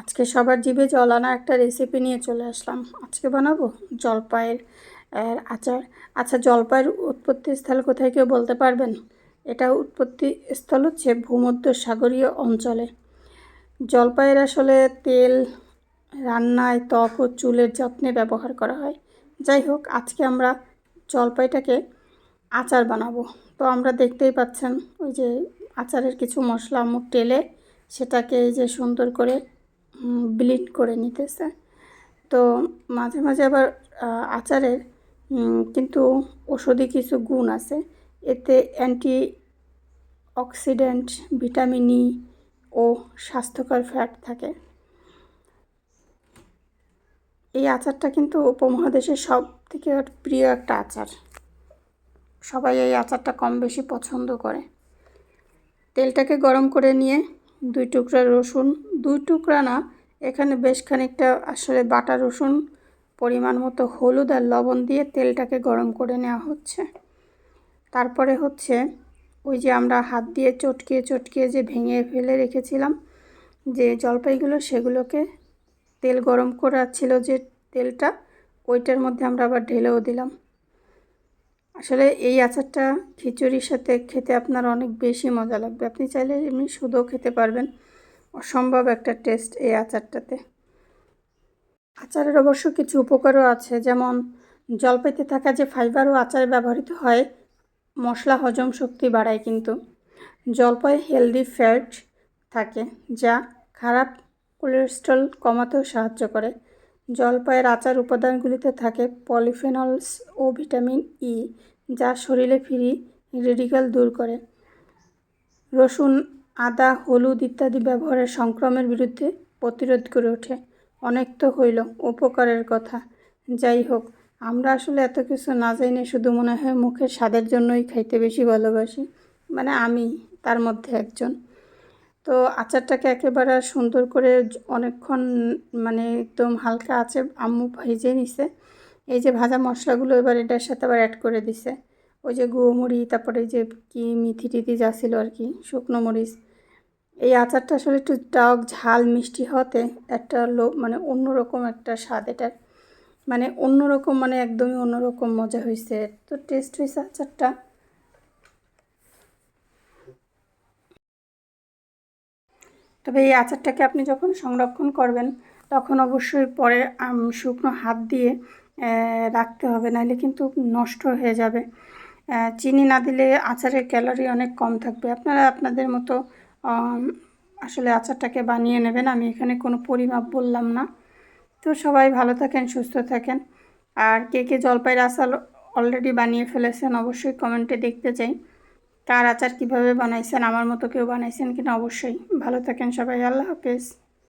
আজকে সবার জিভে জল আনা একটা রেসিপি নিয়ে চলে আসলাম। আজকে বানাবো জলপাইয়ের আচার। আচ্ছা জলপাইয়ের উৎপত্তি স্থল কোথায় কেউ বলতে পারবেন? এটা উৎপত্তি স্থল হচ্ছে ভূমধ্য সাগরীয় অঞ্চলে। জলপাইয়ের আসলে তেল, রান্নায় ত্বক ও চুলের যত্নে ব্যবহার করা হয়। যাই হোক, আজকে আমরা জলপাইটাকে আচার বানাবো। তো আমরা দেখতেই পাচ্ছেন, ওই যে আচারের কিছু মশলা মুখ টেলে সেটাকে এই যে সুন্দর করে ব্লিড করে নিতেছে। তো মাঝে মাঝে আবার আচারের কিন্তু ওষুধি কিছু গুণ আছে। এতে অ্যান্টি অক্সিডেন্ট ভিটামিন ই ও স্বাস্থ্যকর ফ্যাট থাকে। এই আচারটা কিন্তু উপমহাদেশের সব থেকে প্রিয় একটা আচার। সবাই এই আচারটা কম বেশি পছন্দ করে। তেলটাকে গরম করে নিয়ে দুই টুকরা রসুন, দুই টুকরা না, এখানে বেশ খানিকটা আসলে বাটা রসুন, পরিমাণ মতো হলুদ আর লবণ দিয়ে তেলটাকে গরম করে নেওয়া হচ্ছে। তারপরে হচ্ছে ওই যে আমরা হাত দিয়ে চটকিয়ে চটকিয়ে যে ভেঙে ফেলে রেখেছিলাম, যে জলপাইগুলো সেগুলোকে তেল গরম করা ছিল যে তেলটা, ওইটার মধ্যে আমরা আবার ঢেলেও দিলাম। আসলে এই আচারটা খিচুড়ির সাথে খেতে আপনার অনেক বেশি মজা লাগবে। আপনি চাইলে এমনি শুধুও খেতে পারবেন। অসম্ভব একটা টেস্ট এই আচারটাতে। আচারের অবশ্য কিছু উপকারও আছে, যেমন জলপাইতে থাকা যে ফাইবারও আচারে ব্যবহৃত হয়, মশলা হজম শক্তি বাড়ায় কিন্তু। জলপাই হেলদি ফ্যাট থাকে, যা খারাপ কোলেস্ট্রল কমাতেও সাহায্য করে। জলপাইয়ের আচার উপাদানগুলিতে থাকে পলিফেনলস ও ভিটামিন ই, যা শরীরে ফিরি রেডিক্যাল দূর করে। রসুন, আদা, হলুদ ইত্যাদি ব্যবহারের সংক্রমের বিরুদ্ধে প্রতিরোধ করে ওঠে। অনেক তো হইল, উপকারের কথা। যাই হোক, আমরা আসলে এত কিছু না জানি শুধু মনে হয় মুখের স্বাদের জন্যই খাইতে বেশি ভালোবাসি। মানে আমি, তার মধ্যে একজন। তো আচারটাকে একেবারে সুন্দর করে অনেকক্ষণ মানে একদম হালকা আছে, আম্মু ভেজে নিছে। এই যে ভাজা মশলাগুলো এবার এটার সাথে আবার অ্যাড করে দিছে। ওই যে গুঁড়ি তারপরে যে কি মিথি টিথি যা ছিল আর কি, শুকনো মরিচ। এই আচারটা আসলে একটু টক ঝাল মিষ্টি হতে একটা লো মানে অন্যরকম একটা স্বাদ এটার। মানে অন্যরকম মানে একদমই অন্যরকম মজা হয়েছে তো টেস্ট হয়েছে আচারটা। তবে এই আচারটাকে আপনি যখন সংরক্ষণ করবেন, তখন অবশ্যই পরে শুকনো হাত দিয়ে রাখতে হবে, নাহলে কিন্তু নষ্ট হয়ে যাবে। চিনি না দিলে আচারের ক্যালোরি অনেক কম থাকবে। আপনারা আপনাদের মতো আসলে আচারটাকে বানিয়ে নেবেন, আমি এখানে কোনো পরিমাপ বললাম না। তো সবাই ভালো থাকেন, সুস্থ থাকেন। আর কে কে জলপাইয়ের আচার অলরেডি বানিয়ে ফেলেছেন, অবশ্যই কমেন্টে দেখতে চাই। কার আচার কীভাবে বানাইছেন, আমার মতো কেউ বানাইছেন কিনা অবশ্যই। ভালো থাকেন সবাই, আল্লাহ হাফেজ।